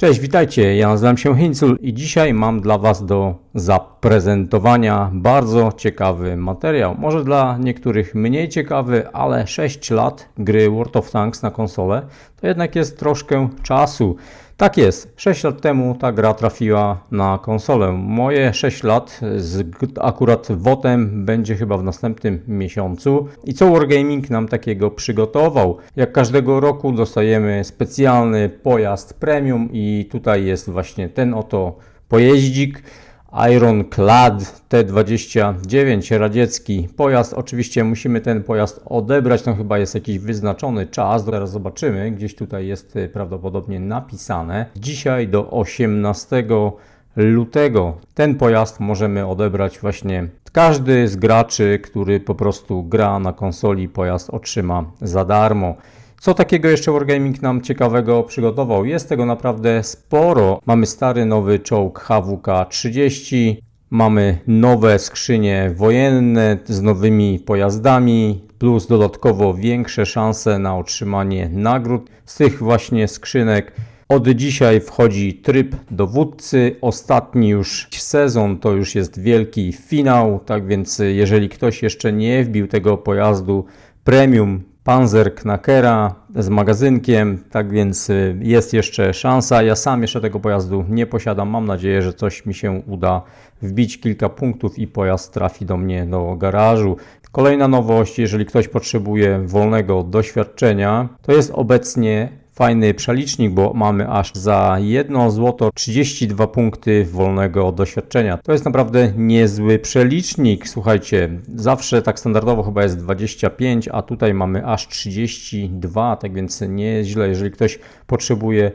Cześć, witajcie. Ja nazywam się Hincul i dzisiaj mam dla Was do zaprezentowania bardzo ciekawy materiał. Może dla niektórych mniej ciekawy, ale 6 lat gry World of Tanks na konsolę to jednak jest troszkę czasu. Tak jest, 6 lat temu ta gra trafiła na konsolę. Moje 6 lat z akurat WOTem będzie chyba w następnym miesiącu. I co Wargaming nam takiego przygotował? Jak każdego roku dostajemy specjalny pojazd premium i tutaj jest właśnie ten oto pojeździk. Ironclad T29 radziecki pojazd. Oczywiście musimy ten pojazd odebrać. Tam chyba jest jakiś wyznaczony czas. Zaraz zobaczymy. Gdzieś tutaj jest y, prawdopodobnie napisane. Dzisiaj do 18 lutego ten pojazd możemy odebrać właśnie każdy z graczy, który po prostu gra na konsoli pojazd otrzyma za darmo. Co takiego jeszcze Wargaming nam ciekawego przygotował? Jest tego naprawdę sporo. Mamy stary, nowy czołg HWK-30, mamy nowe skrzynie wojenne z nowymi pojazdami, plus dodatkowo większe szanse na otrzymanie nagród z tych właśnie skrzynek. Od dzisiaj wchodzi tryb dowódcy. Ostatni już sezon to już jest wielki finał, tak więc jeżeli ktoś jeszcze nie wbił tego pojazdu premium Panzer Knackera z magazynkiem, tak więc y, jest jeszcze szansa. Ja sam jeszcze tego pojazdu nie posiadam. Mam nadzieję, że coś mi się uda wbić kilka punktów i pojazd trafi do mnie do garażu. Kolejna nowość, jeżeli ktoś potrzebuje wolnego doświadczenia, to jest obecnie fajny przelicznik, bo mamy aż za 1 złoto 32 punkty wolnego doświadczenia. To jest naprawdę niezły przelicznik. Słuchajcie, zawsze tak standardowo chyba jest 25, a tutaj mamy aż 32, tak więc nieźle, jeżeli ktoś potrzebuje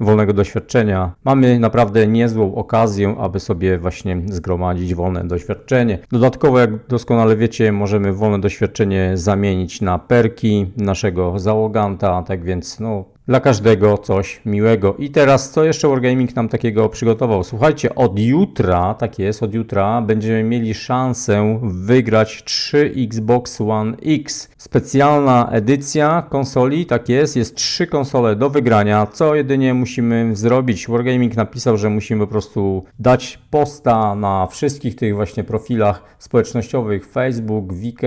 wolnego doświadczenia. Mamy naprawdę niezłą okazję, aby sobie właśnie zgromadzić wolne doświadczenie. Dodatkowo, jak doskonale wiecie, możemy wolne doświadczenie zamienić na perki naszego załoganta, tak więc no, dla każdego coś miłego. I teraz, co jeszcze Wargaming nam takiego przygotował? Słuchajcie, od jutra, tak jest, od jutra będziemy mieli szansę wygrać 3 Xbox One X. Specjalna edycja konsoli, tak jest, jest 3 konsole do wygrania. Co jedynie musimy zrobić? Wargaming napisał, że musimy po prostu dać posta na wszystkich tych właśnie profilach społecznościowych Facebook, VK,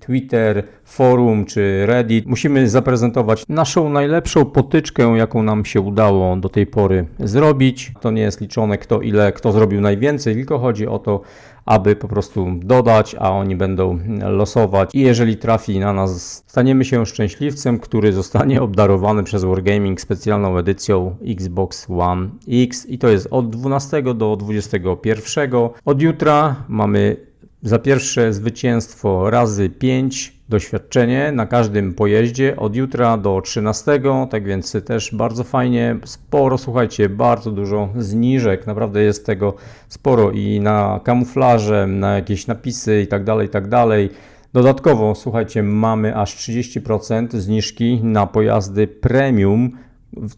Twitter, forum czy Reddit. Musimy zaprezentować naszą najlepszą potyczkę, jaką nam się udało do tej pory zrobić. To nie jest liczone kto ile, kto zrobił najwięcej, tylko chodzi o to, aby po prostu dodać, a oni będą losować. I jeżeli trafi na nas, staniemy się szczęśliwcem, który zostanie obdarowany przez Wargaming specjalną edycją Xbox One X. I to jest od 12 do 21. Od jutra mamy za pierwsze zwycięstwo razy 5 doświadczenie na każdym pojeździe od jutra do 13, tak więc też bardzo fajnie, sporo, słuchajcie, bardzo dużo zniżek, naprawdę jest tego sporo i na kamuflaże, na jakieś napisy i tak dalej, i tak dalej. Dodatkowo, słuchajcie, mamy aż 30% zniżki na pojazdy premium,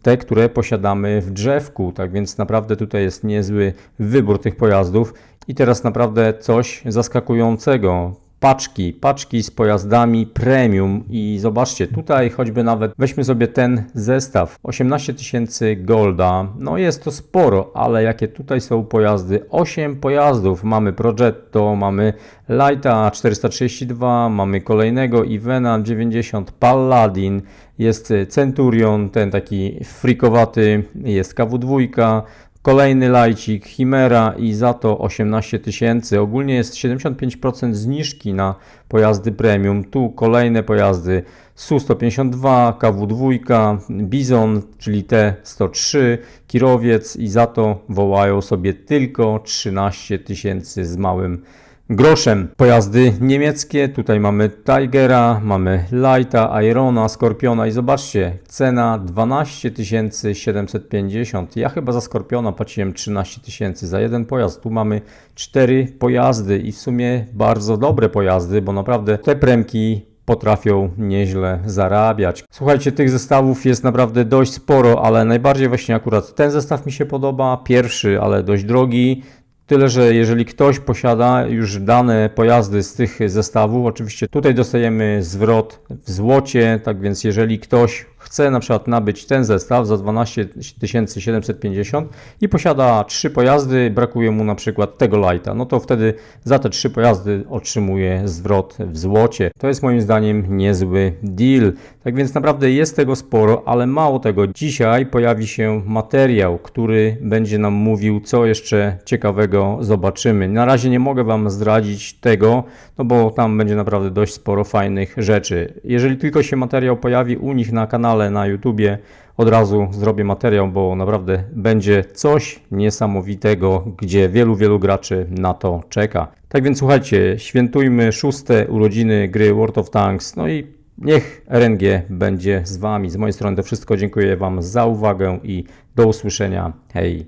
te, które posiadamy w drzewku, tak więc naprawdę tutaj jest niezły wybór tych pojazdów. I teraz naprawdę coś zaskakującego. Paczki, paczki z pojazdami premium i zobaczcie, tutaj choćby nawet weźmy sobie ten zestaw, 18 tysięcy golda, no jest to sporo, ale jakie tutaj są pojazdy, 8 pojazdów, mamy Progetto, mamy Lighta 432, mamy kolejnego Ivena 90, Paladin, jest Centurion, ten taki frikowaty, jest KW2, Kolejny lajcik, Chimera i za to 18 tysięcy. Ogólnie jest 75% zniżki na pojazdy premium. Tu kolejne pojazdy Su-152, KW2, Bizon, czyli T-103, Kirowiec i za to wołają sobie tylko 13 tysięcy z małym groszem. Pojazdy niemieckie, tutaj mamy Tigera, mamy Lighta, Irona, Skorpiona i zobaczcie, cena 12 750. Ja chyba za Skorpiona płaciłem 13 tysięcy za jeden pojazd. Tu mamy cztery pojazdy i w sumie bardzo dobre pojazdy, bo naprawdę te premki potrafią nieźle zarabiać. Słuchajcie, tych zestawów jest naprawdę dość sporo, ale najbardziej właśnie akurat ten zestaw mi się podoba. Pierwszy, ale dość drogi. Tyle, że jeżeli ktoś posiada już dane pojazdy z tych zestawów, oczywiście tutaj dostajemy zwrot w złocie, tak więc jeżeli ktoś chce na przykład nabyć ten zestaw za 12 750 i posiada trzy pojazdy, brakuje mu na przykład tego lighta, no to wtedy za te trzy pojazdy otrzymuje zwrot w złocie. To jest moim zdaniem niezły deal. Tak więc naprawdę jest tego sporo, ale mało tego. Dzisiaj pojawi się materiał, który będzie nam mówił, co jeszcze ciekawego zobaczymy. Na razie nie mogę Wam zdradzić tego, no bo tam będzie naprawdę dość sporo fajnych rzeczy. Jeżeli tylko się materiał pojawi u nich na kanale na YouTubie, od razu zrobię materiał, bo naprawdę będzie coś niesamowitego, gdzie wielu, wielu graczy na to czeka. Tak więc słuchajcie, świętujmy szóste urodziny gry World of Tanks, no i niech RNG będzie z Wami. Z mojej strony to wszystko. Dziękuję Wam za uwagę i do usłyszenia. Hej!